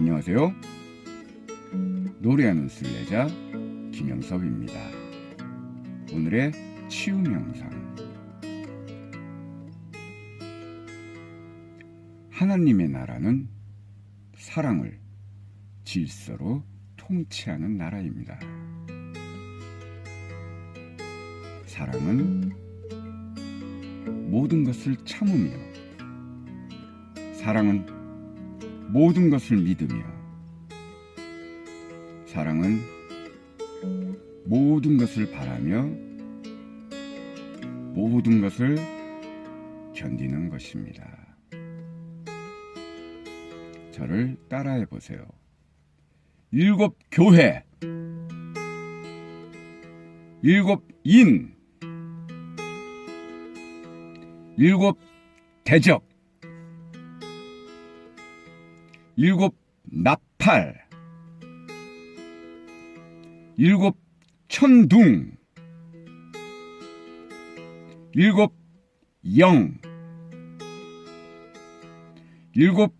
안녕하세요. 노래하는 순례자 김영섭입니다. 오늘의 치유 명상. 하나님의 나라는 사랑을 질서로 통치하는 나라입니다. 사랑은 모든 것을 참으며 사랑은 모든 것을 믿으며 사랑은 모든 것을 바라며 모든 것을 견디는 것입니다. 저를 따라해 보세요. 일곱 교회, 일곱 인, 일곱 대적, 일곱 나팔, 일곱 천둥, 일곱 영, 일곱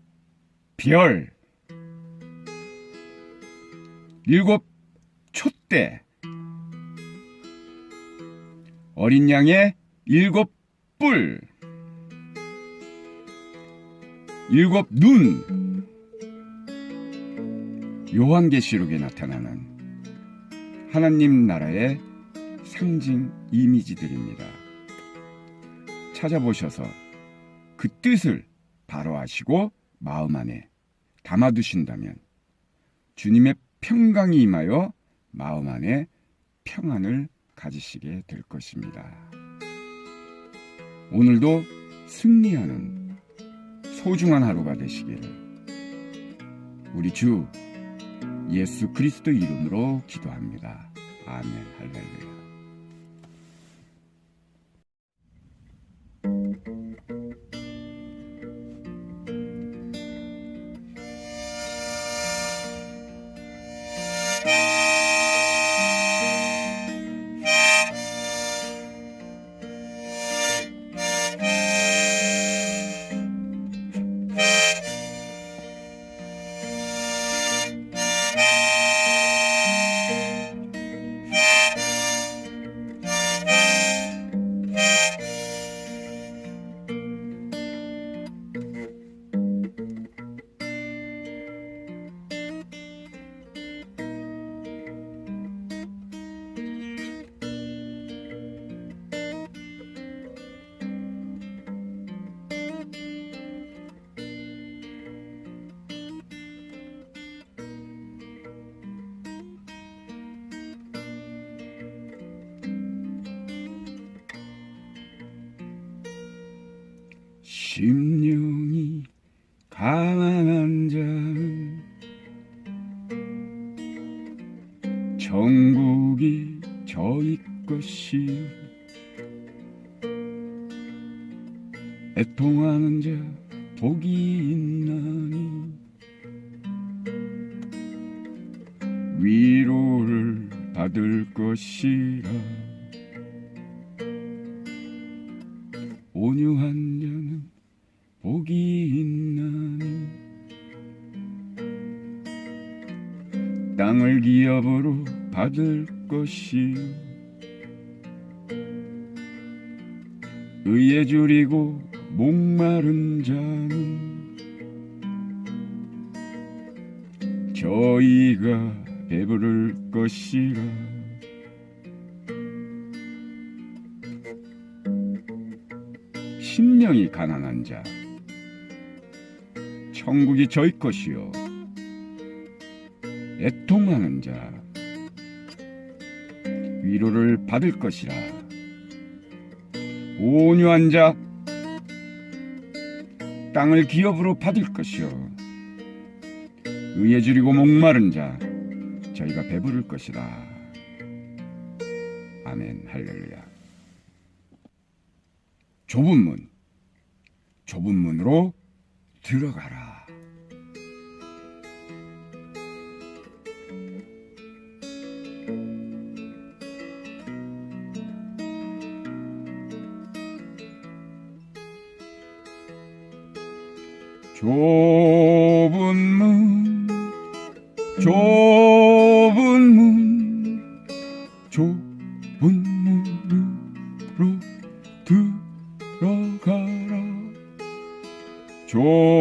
별, 일곱 촛대, 어린 양의 일곱 뿔, 일곱 눈, 요한계시록에 나타나는 하나님 나라의 상징 이미지들입니다. 찾아보셔서 그 뜻을 바로 아시고 마음 안에 담아두신다면 주님의 평강이 임하여 마음 안에 평안을 가지시게 될 것입니다. 오늘도 승리하는 소중한 하루가 되시기를 우리 주 예수 그리스도 이름으로 기도합니다. 아멘 할렐루야. 심령이 가난한 자는 천국이 저희 것이요 애통하는 자 복이 있나니 위로를 받을 것이라 받을 것이요 의에 줄이고 목마른 자는 저희가 배부를 것이라. 심령이 가난한 자 천국이 저희 것이요. 애통하는 자 위로를 받을 것이라. 온유한 자 땅을 기업으로 받을 것이요. 의에 줄이고 목마른 자 저희가 배부를 것이다 아멘. 할렐루야. 좁은 문 좁은 문으로 들어가라 좁은 문 좁은 문 좁은 문으로 들어가라. 좁은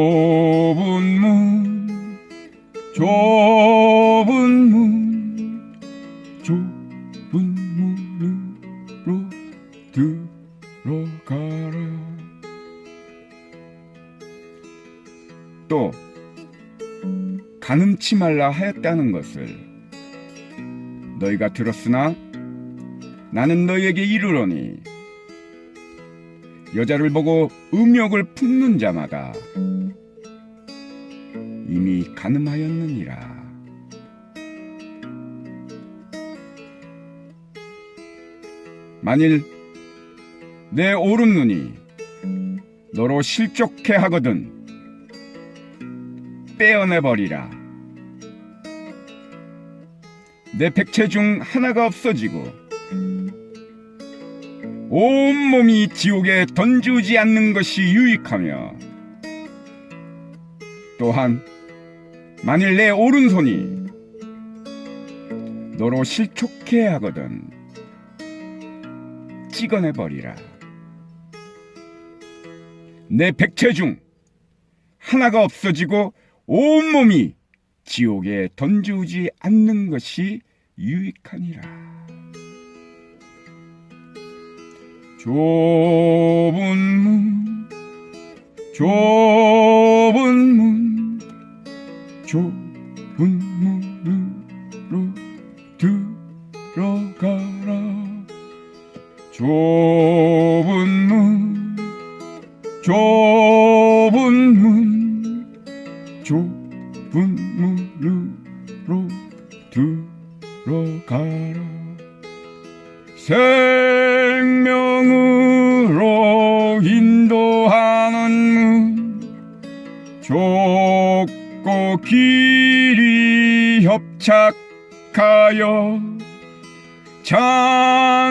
가늠치 말라 하였다는 것을. 너희가 들었으나 나는 너희에게 이르노니 여자를 보고 음욕을 품는 자마다 이미 가늠하였느니라. 만일 내 오른 눈이 너로 실족해 하거든 떼어내 버리라 내 백체 중 하나가 없어지고 온몸이 지옥에 던지지 않는 것이 유익하며 또한 만일 내 오른손이 너로 실족해 하거든 찍어내 버리라. 내 백체 중 하나가 없어지고 온몸이 지옥에 던지지 않는 것이 유익하니라. 좁은 문, 좁은 들어가라. 생명으로 인도하는 문, 좁고 길이 협착하여 잔눈이가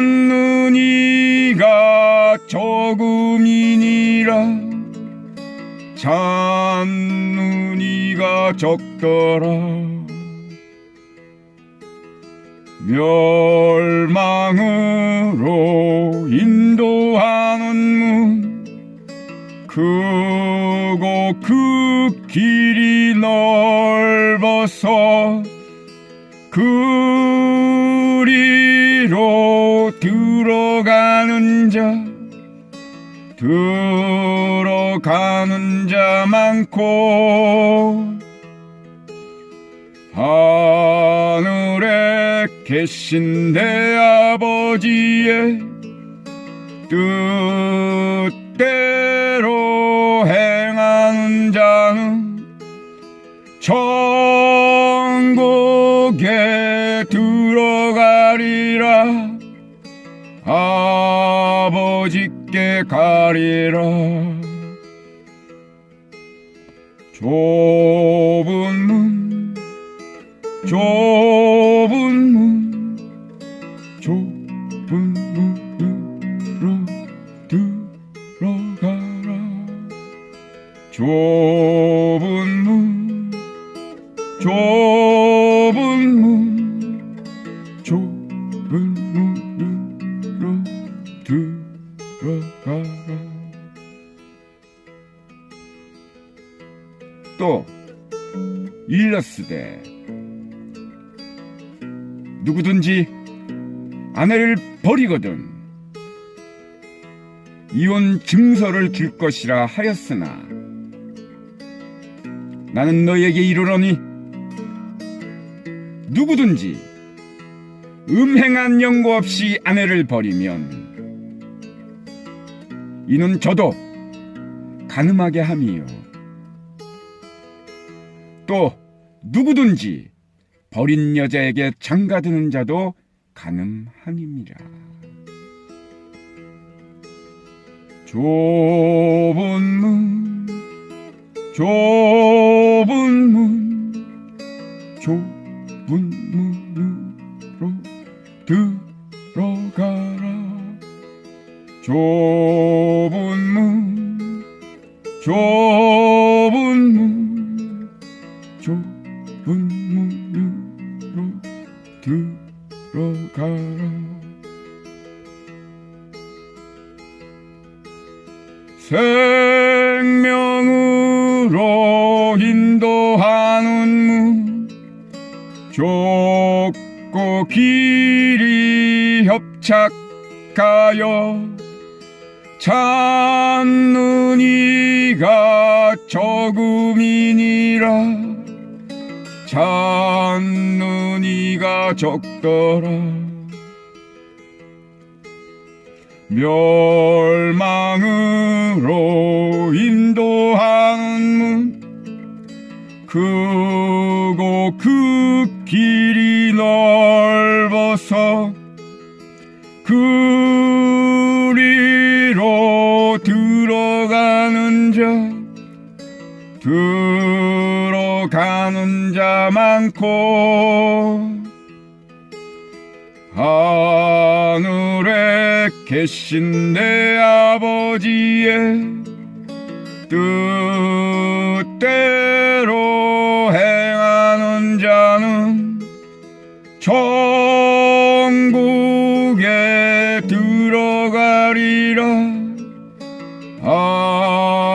조금이니라 잔눈이가 적더라 멸망으로 인도하는 문. 크고 그 길이 넓어서 그리로 들어가는 자 들어가는 자 많고 하늘에 계신 내 아버지의 뜻대로 행하는 자는 천국에 들어가리라. 아버지께 가리라. 좁 좁은 문 좁은 문 좁은 문으로 들어가라. 또 일러스되 누구든지 아내를 버리거든. 이혼 증서를 줄 것이라 하였으나 나는 너에게 이르노니 누구든지 음행한 연고 없이 아내를 버리면 이는 저도 가늠하게 함이요 또 누구든지 버린 여자에게 장가드는 자도 가늠함이니라. 좁은 문, 좁은 문, 좁은 문으로 들어가라. 좁은 마음으로 인도하는 문 좁고 길이 협착하여 찾는 이가 적음이니라. 찾는 이가 적더라. 멸망으로 인 들어가는 자 많고 하늘에 계신 내 아버지의 뜻대로 행하는 자는 천국에 들어가리라.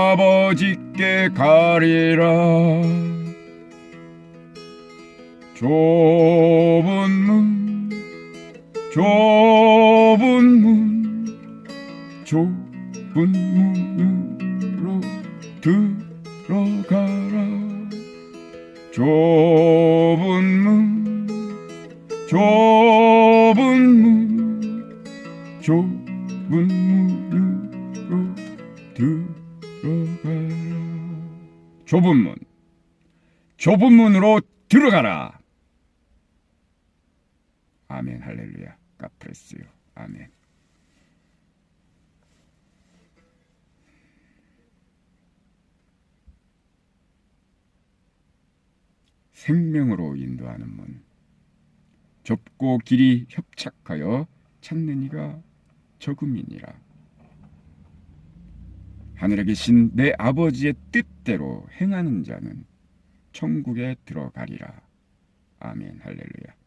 아버지께 가리라 좁은 문 좁은 문 좁은 문으로 들어가라. 좁은 문 좁은 문 좁은 문으로 들어가라. 좁은 문 좁은 문으로 들어가라 아멘 할렐루야. 가프레스요 아멘. 생명으로 인도하는 문. 좁고 길이 협착하여 찾는 이가 적음이니라. 하늘에 계신 내 아버지의 뜻대로 행하는 자는 천국에 들어가리라. 아멘 할렐루야